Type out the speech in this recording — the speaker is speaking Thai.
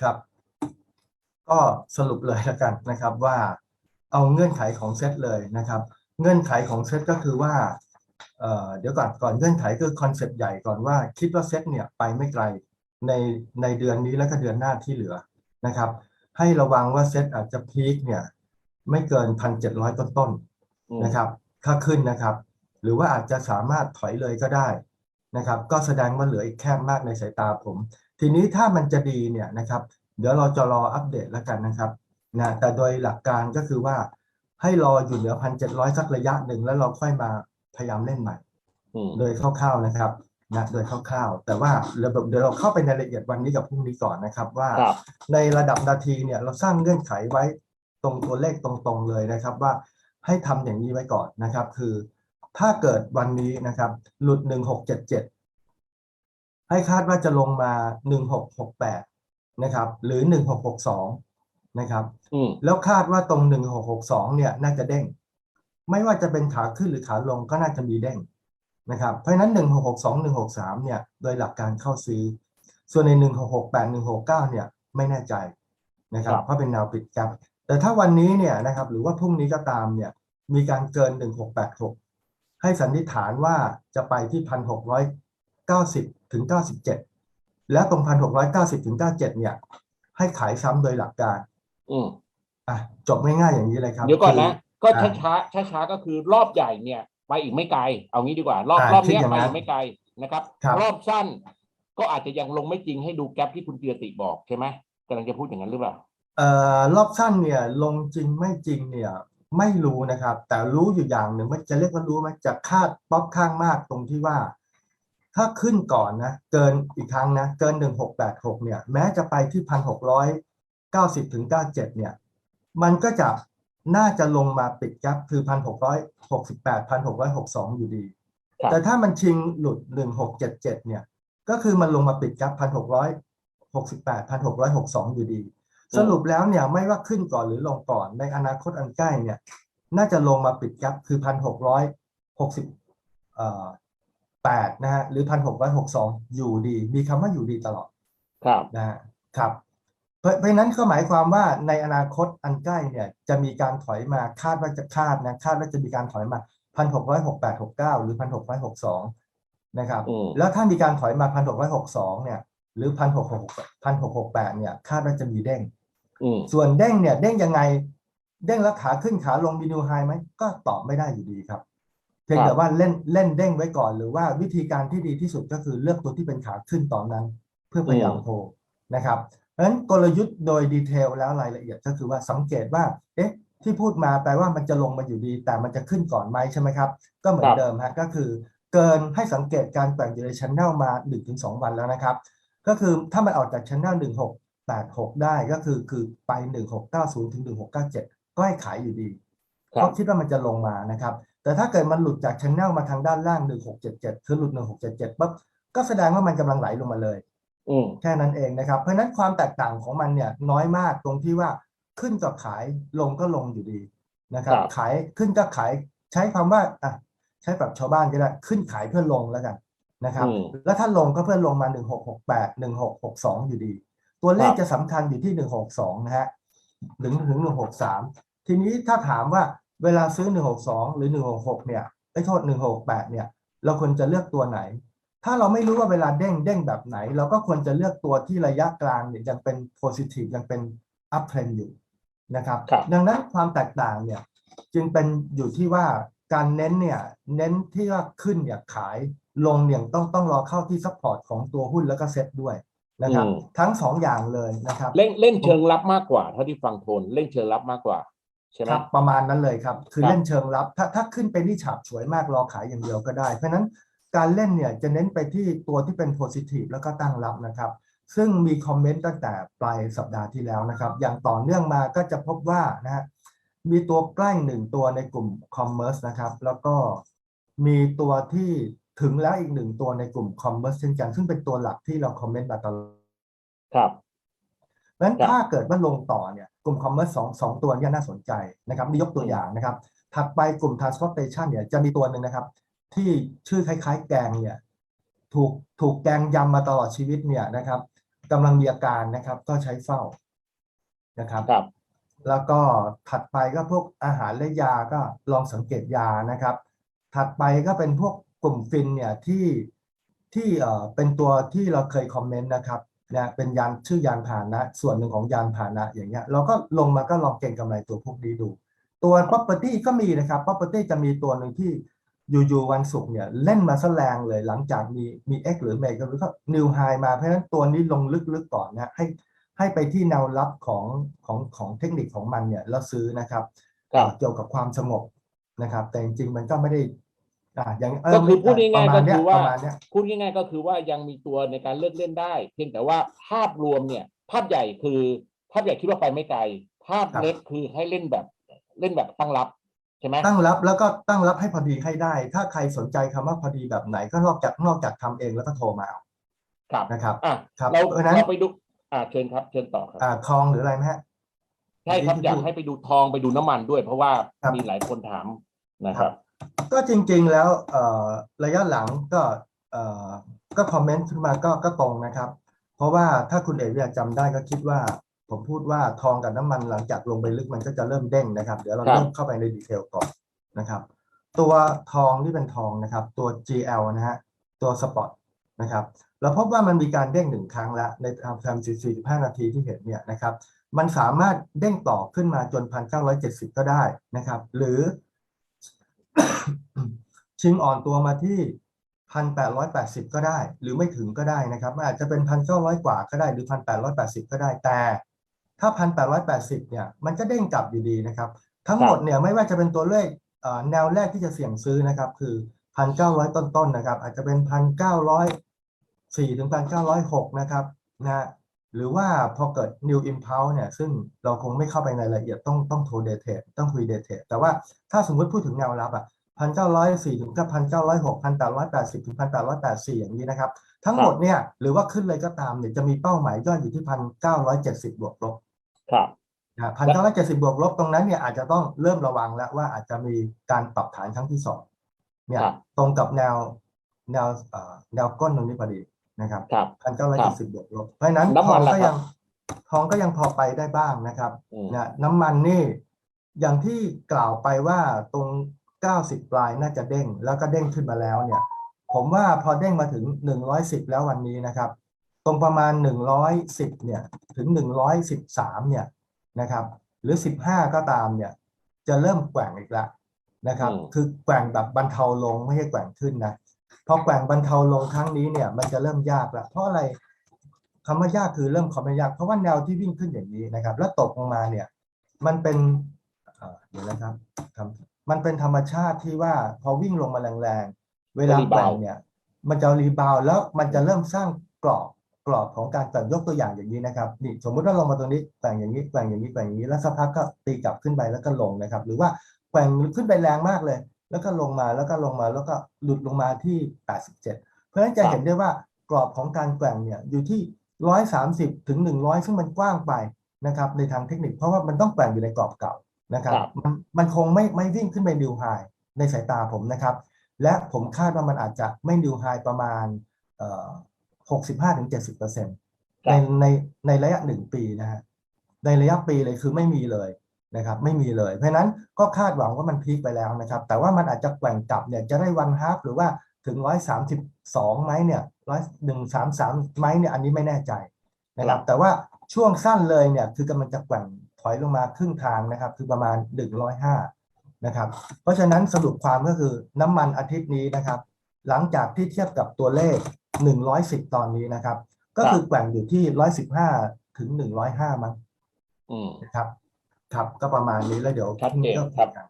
ครับ ก็สรุปเลยแล้วกันนะครับว่าเอาเงื่อนไขของเซตเลยนะครับ เงื่อนไขของเซตก็คือว่าเเดี๋ยวก่อนก่อนเงื่อนไขคือคอนเซปต์ใหญ่ก่อนว่าคิดว่าเซตเนี่ยไปไม่ไกลในในเดือนนี้แล้วก็เดือนหน้าที่เหลือนะครับ ให้ระวังว่าเซตอาจจะพีคเนี่ย ไม่เกินพันเจ็ดร้อยต้นๆอืมนะครับถ้าขึ้นนะครับ หรือว่าอาจจะสามารถถอยเลยก็ได้นะครับ ก็แสดงว่าเหลืออีกแคบมากในสายตาผม ทีนี้ถ้ามันจะดีเนี่ยนะครับ เดี๋ยวเราจะรออัปเดตแล้วกันนะครับนะแต่โดยหลักการก็คือว่าให้รออยู่เหนือพันเจ็ดร้อยสักระยะหนึ่งแล้วเราค่อยมาพยายามเล่นใหม่อืมโดยคร่าวๆนะครับนะโดยคร่าวๆ แต่ว่าเดี๋ยวเดี๋ยวเราเข้าไปในรายละเอียดวันนี้กับพรุ่งนี้ก่อนนะครับ ว่าครับในระดับนาทีเนี่ยเราสร้างเงื่อนไขไว้ตรงตัวเลขตรงๆเลยนะครับ ว่าให้ทำอย่างนี้ไว้ก่อนนะครับ คือ ถ้าเกิดวันนี้นะครับ หลุด1677 ให้คาดว่าจะลงมา 1668 นะครับ หรือ 1662 นะครับอืมแล้วคาดว่าตรง 1662 เนี่ยน่าจะเด้ง ไม่ว่าจะเป็นขาขึ้นหรือขาลงก็น่าจะมีเด้งนะครับ เพราะฉะนั้น 1662 163 เนี่ย โดยหลักการเข้าซื้อ ส่วนใน 1668 169 เนี่ยไม่แน่ใจนะครับครับเพราะเป็นแนวปิดครับ แต่ถ้าวันนี้เนี่ยนะครับ หรือว่าพรุ่งนี้ก็ตามเนี่ย มีการเกิน 1686 ให้สันนิษฐานว่าจะไปที่ 1690 ถึง 97 แล้วตรง 1690 ถึง 97 เนี่ย ให้ขายซ้ำโดยหลักการ อืมอะจบง่ายๆอย่างนี้เลยครับ เดี๋ยวก่อนนะคืก็อ่าช้าช้าช้าๆก็คือรอบใหญ่เนี่ย ไปอีกไม่ไกล เอางี้ดีกว่า รอบอ่ารอบเนี้ยคิดอย่างไปนั้นอีกไม่ไกลนะครับ ครับ รอบสั้น ก็อาจจะยังลงไม่จริงให้ดูแกลบที่คุณเตียติบอกใช่ไหมกำลังจะพูดอย่างนั้นหรือเปล่า เอ่อรอบสั้นเนี่ยลงจริงไม่จริงเนี่ยไม่รู้นะครับ แต่รู้อยู่อย่างหนึ่งว่าจะเรียกว่ารู้ไหมจะคาดป๊อปข้างมากตรงที่ว่า ถ้าขึ้นก่อนนะ เกินอีกครั้งนะ เกิน 1686 เนี่ย แม้จะไปที่ 1690 ถึง 97 เนี่ย มันก็จะน่าจะลงมาปิดกับคือ 1668 1662 อยู่ดีครับแต่ถ้ามันชิงหลุด 1677 เนี่ย ก็คือมันลงมาปิดกับ 1668 1662 อยู่ดี สรุปแล้วเนี่ยไม่ว่าขึ้นก่อนหรือลงก่อนในอนาคตอันใกล้เนี่ย น่าจะลงมาปิดกับคือ 1668นะฮะหรือ 1662 อยู่ดี มีคำว่าอยู่ดีตลอดครับนะฮะครับ เพราะเพราะฉะนั้นก็หมายความว่าในอนาคตอันใกล้เนี่ยจะมีการถอยมาคาดว่าจะคาดนะคาดว่าจะมีการถอยมาพันหกร้อยหกแปดหกเก้าหรือพันหกร้อยหกสองนะครับอืมแล้วถ้ามีการถอยมาพันหกร้อยหกสองเนี่ยหรือพันหกหกพันหกหกแปดเนี่ยคาดว่าจะมีเด้งอืมส่วนเด้งเนี่ยเด้งยังไง เด้งแล้วขาขึ้นขาลงมีนิวไฮไหมก็ตอบไม่ได้อยู่ดีครับ เพียงครับแต่ว่าเล่นเล่นเด้งไว้ก่อน หรือว่าวิธีการที่ดีที่สุดก็คือเลือกตัวที่เป็นขาขึ้นตอนนั้น เพื่อพยายามโฮนะครับเพราะฉะนั้นกลยุทธ์โดยดีเทลแล้วรายละเอียดก็คือว่าสังเกตว่า เอ๊ะ ที่พูดมาแปลว่ามันจะลงมาอยู่ดี แต่มันจะขึ้นก่อนไหมใช่ไหมครับ ก็เหมือนเดิมฮะก็คือ เกินให้สังเกตการแกว่งอยู่ในชันแนลมา1-2วันแล้วนะครับ ก็คือถ้ามันออกจากชันแนล1686ได้ก็คือคือไป1690ถึง1697ก็ให้ขายอยู่ดีคเพรับราะคิดว่ามันจะลงมานะครับ แต่ถ้าเกิดมันหลุดจากชันแนลมาทางด้านล่าง 1677 คือหลุด 1677ปั๊บก็แสดงว่ามันกำลังไหลลงมาเลยอืมแค่นั้นเองนะครับ เพราะฉะนั้นความแตกต่างของมันเนี่ยน้อยมากตรงที่ว่าขึ้นกับขายลงก็ลงอยู่ดีนะครับครับขายขึ้นก็ขายใช้คำว่าอะใช้แบบชาวบ้านก็ได้ขึ้นขายเพื่อลงแล้วกันนะครับอืมแล้วถ้าลงก็เพื่อลงมา1668 1662 อยู่ดี ตัวเลขครับจะสำคัญอยู่ที่ 162 นะฮะถึงถึง163 ทีนี้ถ้าถามว่า เวลาซื้อ 162 หรือ 166 เนี่ยไอ้โทษ 168 เนี่ย เราควรจะเลือกตัวไหน ถ้าเราไม่รู้ว่าเวลาเด้งเด้งแบบไหน เราก็ควรจะเลือกตัวที่ระยะกลางเนี่ยยังเป็น positive ยังเป็น up trend อยู่นะครับครับดังนั้นความแตกต่างเนี่ยจึงเป็นอยู่ที่ว่าการเน้นเนี่ยเน้นที่ว่าขึ้นเนี่ยขายลงเนี่ยต้องต้องรอเข้าที่ซัพพอร์ตของตัวหุ้นแล้วก็เซ็ตด้วยนะครับอืมทั้งสองอย่างเลยนะครับ เล่นเล่นเชิงรับมากกว่าเท่าที่ฟังโทนเล่นเชิงรับมากกว่า ใช่ไหมครับประมาณนั้นเลยครับ คือครับเล่นเชิงรับ ถ้าถ้าขึ้นไปที่ฉาบฉวยมากรอขายอย่างเดียวก็ได้ เพราะฉะนั้นการเล่นเนี่ยจะเน้นไปที่ตัวที่เป็น positive แล้วก็ตั้งรับนะครับ ซึ่งมีคอมเมนต์ตั้งแต่ปลายสัปดาห์ที่แล้วนะครับ อย่างต่อเนื่องมาก็จะพบว่านะฮะมีตัวใกล้หนึ่งตัวในกลุ่ม commerce นะครับ แล้วก็มีตัวที่ถึงแล้วอีกหนึ่งตัวในกลุ่ม commerce เช่นกัน ซึ่งเป็นตัวหลักที่เราคอมเมนต์มาตลอดครับเพราะฉะนั้นครับถ้าเกิดว่าลงต่อเนี่ย กลุ่มคอมเมอร์สสองสองตัวเนี้น่าสนใจนะครับนี่ยกตัวอย่างนะครับ ถัดไปกลุ่ม transportation เนี่ยจะมีตัวหนึ่งนะครับ ที่ชื่อคล้าย ๆ แกงเนี่ยถูกถูกแกงยำมาตลอดชีวิตเนี่ยนะครับกำลังมีอาการนะครับ ก็ใช้เฝ้านะครับครับ แล้วก็ถัดไปก็พวกอาหารและยาก็ลองสังเกตยานะครับ ถัดไปก็เป็นพวกกลุ่มฟินเนี่ยที่ที่เอ่อเป็นตัวที่เราเคยคอมเมนต์นะครับ นะเป็นยานชื่อยานพาหนะ ส่วนหนึ่งของยานพาหนะอย่างเงี้ยเราก็ลงมาก็ลองเก็งกำไรตัวพวกนี้ดู ตัว property ก็มีนะครับ property จะมีตัวหนึ่งที่อยู่ๆวันศุกร์เนี่ยเล่นมาซะแรงเลยหลังจากมีมี X หรือ m มก็รู้ก็ new high มาเพราะฉะนั้นตัวนี้ลงลึกๆก่อนนะให้ให้ไปที่แนวรับของของของเทคนิคของมันเนี่ยแล้วซื้อนะครับครับเกี่ยวกับความสงบนะครับ แต่จริงๆมันก็ไม่ได้ อ่าอย่างเก็คือพูดง่ายๆประมณเนี้ก็คือว่าประมาณเนี้ยพูดง่ายๆก็คือว่ายังมีตัวในการเลือกเล่นได้ เพียงแต่ว่าภาพรวมเนี่ย ภาพใหญ่คือภาพใหญ่คิดว่าไปไม่ไกล ภาพครับเล็กคือให้เล่นแบบเล่นแบบตั้งรับใช่ไหมตั้งรับแล้วก็ตั้งรับให้พอดีให้ได้ ถ้าใครสนใจคำว่าพอดีแบบไหนก็นอกจากนอกจากทำเองแล้วก็โทรมาเอาครับนะครับอะครับเราเพราะฉะนั้นเราไปดูอ่าเชิญครับเชิญต่อครับอ่าทองหรืออะไรไหมฮะใช่ครับที่อยากพูดให้ไปดูทองไปดูน้ำมันด้วย เพราะว่าครับมีหลายคนถามนะครับ ก็จริงๆแล้วเอ่อระยะหลังก็เอ่อก็คอมเมนต์ขึ้นมาก็ก็ตรงนะครับ เพราะว่าถ้าคุณเอกเนี่ยจำได้ก็คิดว่า ผมพูดว่าทองกับน้ำมันหลังจากลงไปลึกมันก็จะเริ่มเด้งนะครับ เดี๋ยวเราครับเริ่มเข้าไปในดีเทลก่อนนะครับ ตัวทองที่เป็นทองนะครับ ตัว GL นะฮะตัวสปอตนะครับเราพบว่ามันมีการเด้งหนึ่งครั้งแล้วในทางทำ45 นาทีที่เห็นเนี่ยนะครับ มันสามารถเด้งต่อขึ้นมาจน 1,970 ก็ได้นะครับ หรือ ชิงอ่อนตัวมาที่1,880ก็ได้ หรือไม่ถึงก็ได้นะครับอาจจะเป็น1,900กว่าก็ได้หรือ1,880ก็ได้แต่ถ้า1,880เนี่ยมันก็เด้งกลับอยู่ดีนะครับ ทั้งหมดเนี่ยไม่ว่าจะเป็นตัวเลขแนวแรกที่จะเสี่ยงซื้อนะครับ คือ1,900ต้นๆนะครับ อาจจะเป็น1,904ถึง1,906นะครับนะฮะ หรือว่าพอเกิด new impulse เนี่ยซึ่งเราคงไม่เข้าไปในรายละเอียดต้องต้องโทรเดทเทต้องคุยเดทเทแต่ว่าถ้าสมมติพูดถึงแนวรับอะ1,904ถึงกับ1,906 1,880ถึง1,884อย่างนี้นะครับ ทั้งหมดเนี่ยหรือว่าขึ้นเลยก็ตามเนี่ยจะมีเป้าหมายย่อยอยู่ที่1,970บวกลบครับนะพันเก้าร้อยเจ็ดสิบบวกลบตรงนั้นเนี่ยอาจจะต้องเริ่มระวังแล้วว่าอาจจะมีการปรับฐานครั้งที่สองเนี่ยครับตรงกับแนวแนวเอ่อแนวก้นตรงนี้พอดี นะครับครับพันเก้าร้อยเจ็ดสิบบวกลบเพราะฉะนั้นน้ำทมัอนงล่ะก็ครับยังทองก็ยังพอไปได้บ้างนะครับอืมนะน้ำมันนี่อย่างที่กล่าวไปว่าตรง90ปลายน่าจะเด้งแล้วก็เด้งขึ้นมาแล้วเนี่ย ผมว่าพอเด้งมาถึง110แล้ววันนี้นะครับ ตรงประมาณ110เนี่ยถึง113เนี่ยนะครับ หรือ15ก็ตามเนี่ย จะเริ่มแกว่งอีกแล้วนะครับอืมคือแกว่งแบบบรรเทาลงไม่ใช่แกว่งขึ้นนะ พอแกว่งบรรเทาลงครั้งนี้เนี่ย มันจะเริ่มยากล้วเพราะอะไรคำว่ายากคือเริ่มความไม่ยาก เพราะว่าแนวที่วิ่งขึ้นอย่างนี้นะครับ แล้วตกลงมาเนี่ย มันเป็นเดี๋ยวนะครับมันเป็นธรรมชาติที่ว่าพอวิ่งลงมาแรงๆ เวลาแกว่งเนี่ย มันจะรีบาวแล้วมันจะเริ่มสร้างกรอบกรอบของการแกว่งยกตัวอย่างอย่างนี้นะครับนี่สมมุติว่าลงมาตรงนี้แกว่งอย่างนี้แกว่งอย่างนี้แกว่งอย่างนี้แล้วสักพักก็ตีกลับขึ้นไปแล้วก็ลงนะครับ หรือว่าแกว่งขึ้นไปแรงมากเลย แล้วก็ลงมาแล้วก็ลงมาแล้วก็หลุดลงมาที่ 87 เพราะฉะนั้นจะเห็นได้ว่ากรอบของการแกว่งเนี่ยอยู่ที่ 130 ถึง 100 ซึ่งมันกว้างไปนะครับในทางเทคนิคเพราะว่ามันต้องแกว่งอยู่ในกรอบเก่านะครับครับมันมันคงไม่ไม่วิ่งขึ้นไปนิวไฮในสายตาผมนะครับ และผมคาดว่ามันอาจจะไม่นิวไฮประมาณเอ่อ65ถึง70เปอร์เซ็นต์ครัในบในในระยะหนึ่งปีนะฮะในระยะปีเลยคือไม่มีเลย นะครับไม่มีเลย เพราะฉะนั้นก็คาดหวังว่ามันพีคไปแล้วนะครับ แต่ว่ามันอาจจะแกว่งกลับเนี่ยจะได้วันฮาฟหรือว่าถึง132ไหมเนี่ยร้อยหนึ่งสามสามไหมเนี่ยอันนี้ไม่แน่ใจนะครับ แต่ว่าช่วงสั้นเลยเนี่ยคือกำลังจะแกว่งถอยลงมาครึ่งทางนะครับ คือประมาณ105นะครับ เพราะฉะนั้นสรุปความก็คือน้ำมันอาทิตย์นี้นะครับ หลังจากที่เทียบกับตัวเลข110ตอนนี้นะครับ ก็คือแกว่งอยู่ที่115ถึง105มั้งอืมนะครับ ครับก็ประมาณนี้แล้วเดี๋ยวชัดเจนพรุ่งนี้ก็ครับคุยกัน